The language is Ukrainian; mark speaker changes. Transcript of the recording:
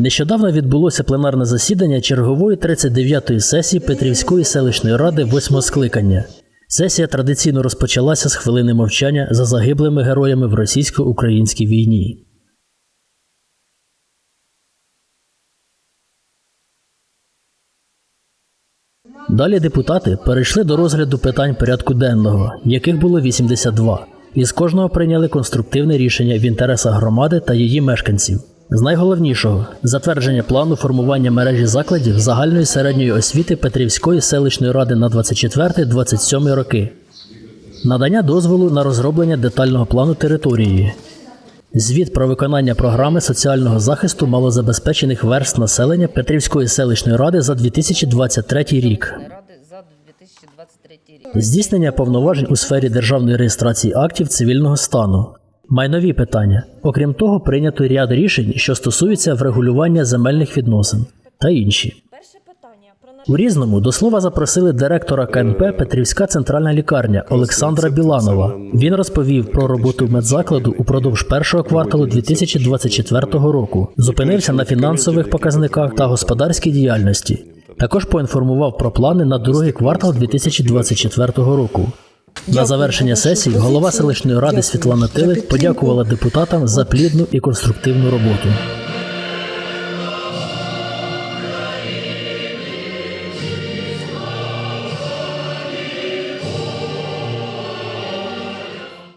Speaker 1: Нещодавно відбулося пленарне засідання чергової 39-ї сесії Петрівської селищної ради восьмого скликання. Сесія традиційно розпочалася з хвилини мовчання за загиблими героями в російсько-українській війні. Далі депутати перейшли до розгляду питань порядку денного, яких було 82, і з кожного прийняли конструктивне рішення в інтересах громади та її мешканців. З найголовнішого затвердження плану формування мережі закладів загальної середньої освіти Петрівської селищної ради на 24-27 роки, надання дозволу на розроблення детального плану території, звіт про виконання програми соціального захисту малозабезпечених верст населення Петрівської селищної ради за 2023 рік.
Speaker 2: Ради за 2023 рік.
Speaker 1: Здійснення повноважень у сфері державної реєстрації актів цивільного стану. Майнові питання. Окрім того, прийнято ряд рішень, що стосуються врегулювання земельних відносин та інші.
Speaker 3: Перше питання про наш
Speaker 1: У різному до слова запросили директора КНП Петрівська центральна лікарня Олександра Біланова. Він розповів про роботу медзакладу упродовж першого кварталу 2024 року. Зупинився на фінансових показниках та господарській діяльності. Також поінформував про плани на другий квартал 2024 року. На завершення сесії голова селищної ради Світлана Тилик подякувала депутатам за плідну і конструктивну роботу.